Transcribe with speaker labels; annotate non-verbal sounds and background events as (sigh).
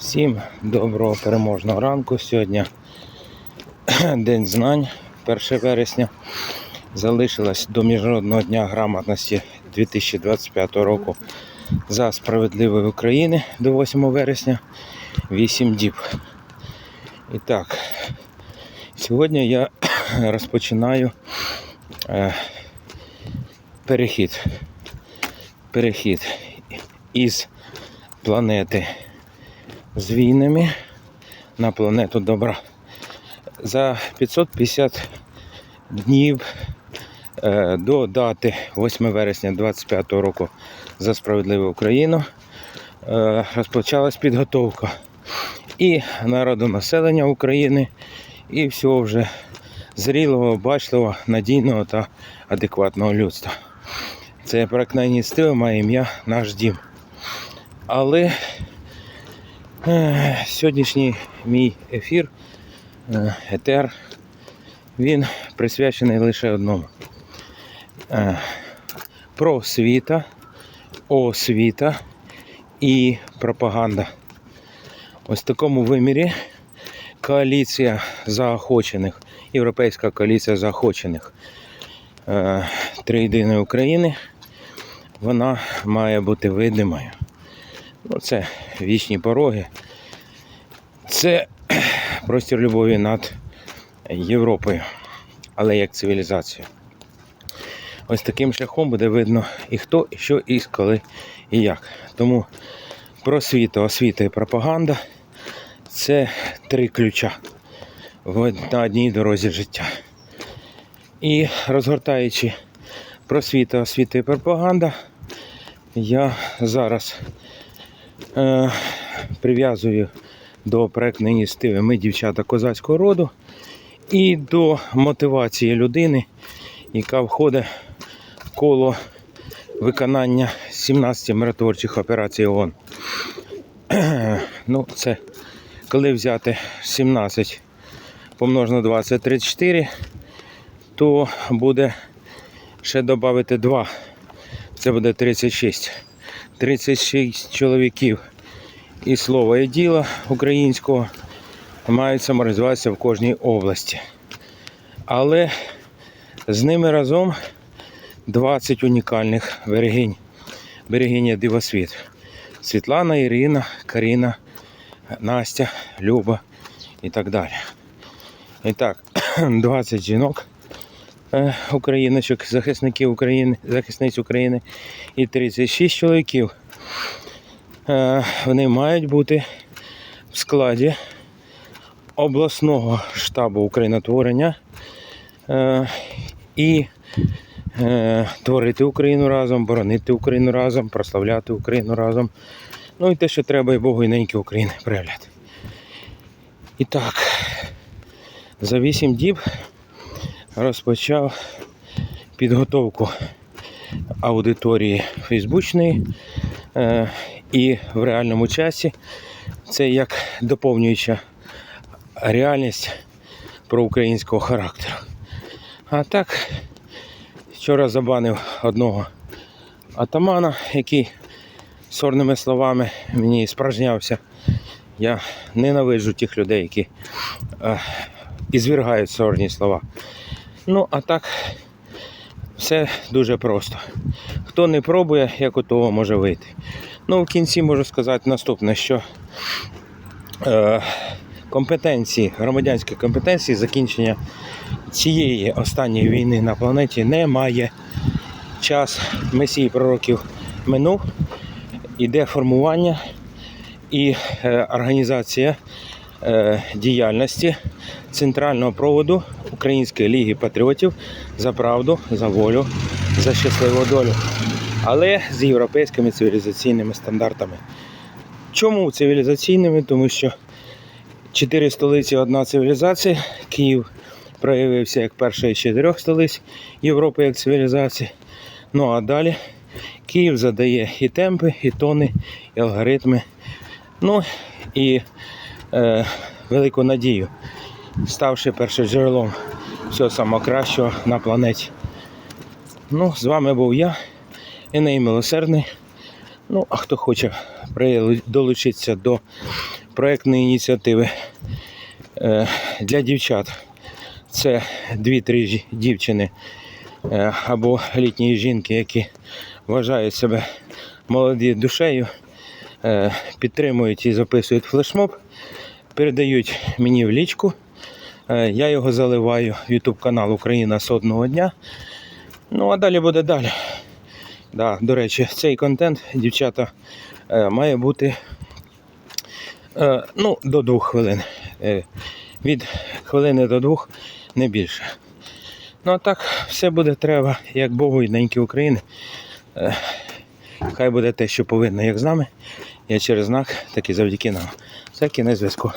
Speaker 1: Всім доброго переможного ранку. Сьогодні (clears throat) День знань, 1 вересня. Залишилось до Міжнародного дня грамотності 2025 року за справедливої України до 8 вересня 8 діб. І так, сьогодні я (clears throat) розпочинаю е, перехід. Перехід із планети з війнами на планету добра. За 550 днів е, до дати 8 вересня 25 року за справедливу Україну е, розпочалась підготовка і народонаселення України, і всього вже зрілого, бачливого, надійного та адекватного людства. Це проектна ініціатива має ім'я Наш дім. Але Сьогоднішній мій ефір, е, етер, він присвячений лише одному. Е, Просвіта, освіта і пропаганда. Ось в такому вимірі коаліція заохочених, Європейська коаліція заохочених е, Триєдиної України, вона має бути видимою. Ну, це вічні пороги. Це (clears throat) простір любові над Європою, але як цивілізацію. Ось таким шляхом буде видно і хто, і що, і коли, і як. Тому просвіта, освіта і пропаганда це три ключа на одній дорозі життя. І розгортаючи просвіта, освіта і пропаганда, я зараз е, прив'язую до проектної ініціативи Ми дівчата козацького роду і до мотивації людини, яка входить в коло виконання 17 миротворчих операцій ООН. (clears throat) ну, це коли взяти 17 помножено на 2 34, то буде ще додати 2. Це буде 36. 36 чоловіків і слова і діла українського мають самореалізуватися в кожній області. Але з ними разом 20 унікальних берегинь. Берегиня Дивосвіт. Світлана, Ірина, Каріна, Настя, Люба і так далі. І так, (clears throat) 20 жінок україночок, захисників України, захисниць України і 36 чоловіків. Е, Вони мають бути в складі обласного штабу Українотворення е, і е, творити Україну разом, боронити Україну разом, прославляти Україну разом. Ну і те, що треба і Богу і неньки України проявляти. І так, за 8 діб розпочав підготовку аудиторії фейсбучної е, і в реальному часі це як доповнююча реальність про українського характеру. А так, вчора забанив одного атамана, який сорними словами мені спражнявся. Я ненавиджу тих людей, які е, ізвергають сорні слова. Ну, а так, все дуже просто. Хто не пробує, як у того може вийти. Ну, в кінці можу сказати наступне, що е, компетенції, громадянські компетенції закінчення цієї останньої війни на планеті немає. Час месії пророків минув, іде формування і е, організація діяльності центрального проводу Української ліги патріотів за правду, за волю, за щасливу долю, але з європейськими цивілізаційними стандартами. Чому цивілізаційними? Тому що чотири столиці одна цивілізація. Київ проявився як перша із чотирьох столиць Європи як цивілізації. Ну а далі Київ задає і темпи, і тони, і алгоритми. Ну і е, велику надію, ставши першим джерелом всього самого кращого на планеті. Ну, з вами був я, Еней Милосердний, Ну, а хто хоче долучитися до проектної ініціативи е, для дівчат, це 2-3 жі- дівчини е, або літні жінки, які вважають себе молоді душею, підтримують і записують флешмоб, передають мені в лічку. Е, Я його заливаю в YouTube канал Україна з одного дня. Ну а далі буде далі. Да, до речі, цей контент, дівчата, е, має бути е, ну, до двох хвилин. Е, від хвилини до двох, не більше. Ну а так, все буде треба, як Богу і неньки України. Е, хай буде те, що повинно, як з нами. Я через знак, так і завдяки нам. Це кінець зв'язку.